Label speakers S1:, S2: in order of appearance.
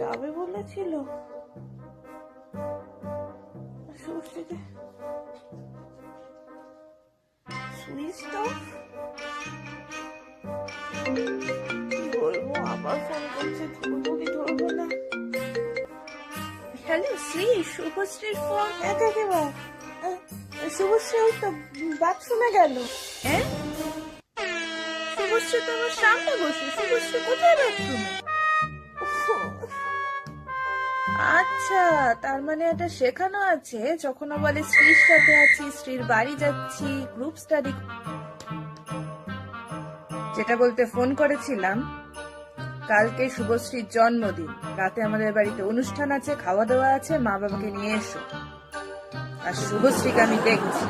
S1: যাবে বলেছিল। শুভশ্রীকে switch off বলব আবার ফোন করছে ধরবো কি ধরবো না। হ্যালো শ্রী শুভশ্রীর ফোন এক একেবার। শুভশ্রী ওই তো বাথরুমে গেল। হ্যাঁ? শুভশ্রী সামনে বসে শুভশ্রী কোথায় বাথরুমে? আচ্ছা তার মানে এটা শেখানো আছে যখন বলে স্ত্রীর সাথে আছি স্ত্রীর বাড়ি যাচ্ছি গ্রুপ স্টাডি যেটা বলতে ফোন করেছিলাম কালকে শুভশ্রীর জন্মদিন। রাতে আমাদের বাড়িতে অনুষ্ঠান আছে খাওয়া দাওয়া আছে মা বাবাকে নিয়ে এসো। আর শুভশ্রীকে আমি দেখছি।